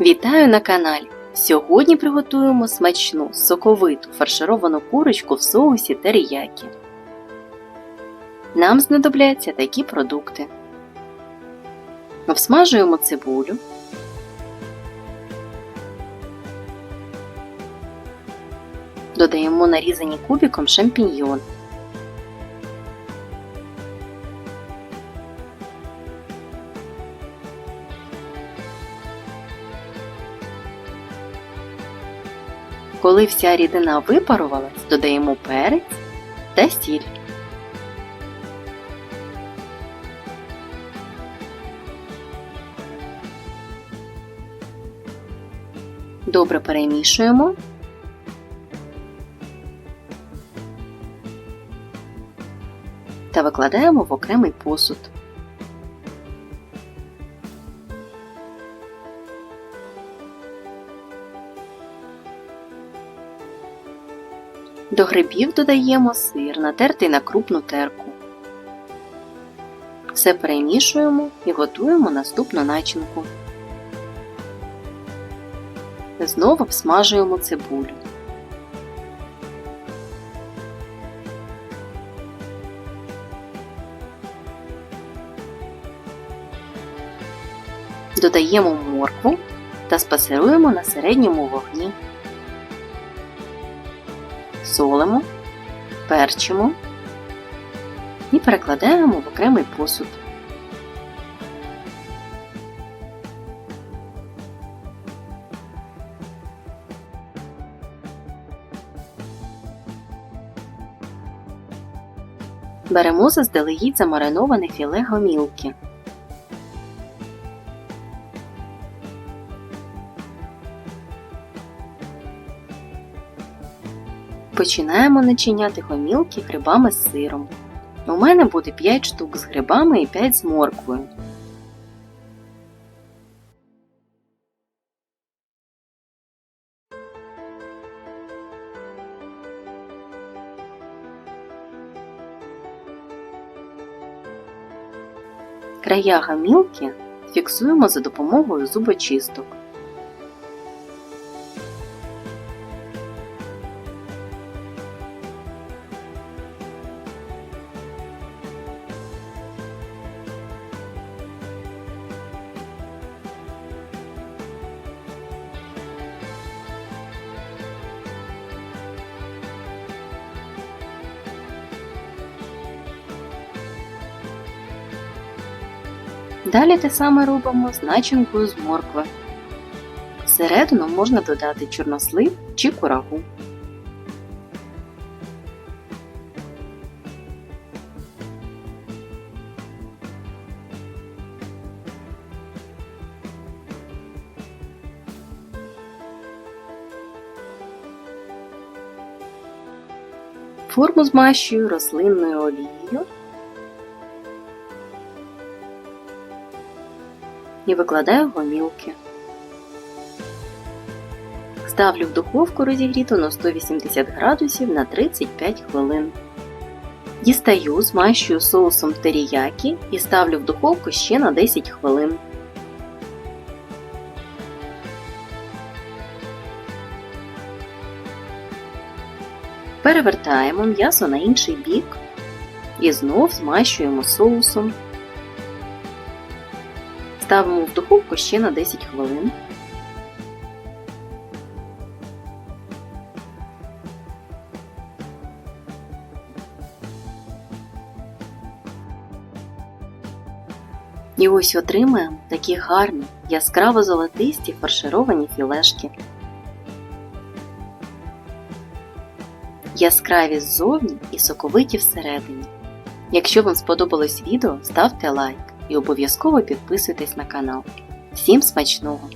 Вітаю на каналі! Сьогодні приготуємо смачну соковиту фаршировану курочку в соусі теріякі. Нам знадобляться такі продукти. Обсмажуємо цибулю. Додаємо нарізані кубиком шампіньйон. Коли вся рідина випарувалась, додаємо перець та сіль. Добре перемішуємо. Та викладаємо в окремий посуд. До грибів додаємо сир, натертий на крупну терку. Все перемішуємо і готуємо наступну начинку. Знову обсмажуємо цибулю. Додаємо моркву та спасируємо на середньому вогні солимо, перчимо і перекладаємо в окремий посуд. Беремо заздалегідь замариноване філе гомілки. Починаємо начиняти гомілки грибами з сиром. У мене буде 5 штук з грибами і 5 з морквою. Края гомілки фіксуємо за допомогою зубочисток. Далі те саме робимо з начинкою з моркви. Всередину можна додати чорнослив чи курагу. Форму змащую рослинною олією і викладаю гомілки. Ставлю в духовку розігріту на 180 градусів на 35 хвилин. Дістаю, змащую соусом теріякі і ставлю в духовку ще на 10 хвилин. Перевертаємо м'ясо на інший бік і знов змащуємо соусом. Ставимо в духовку ще на 10 хвилин. І ось отримаємо такі гарні, яскраво золотисті фаршировані філешки. Яскраві ззовні і соковиті всередині. Якщо вам сподобалось відео, ставте лайк і обов'язково підписуйтесь на канал. Всім смачного!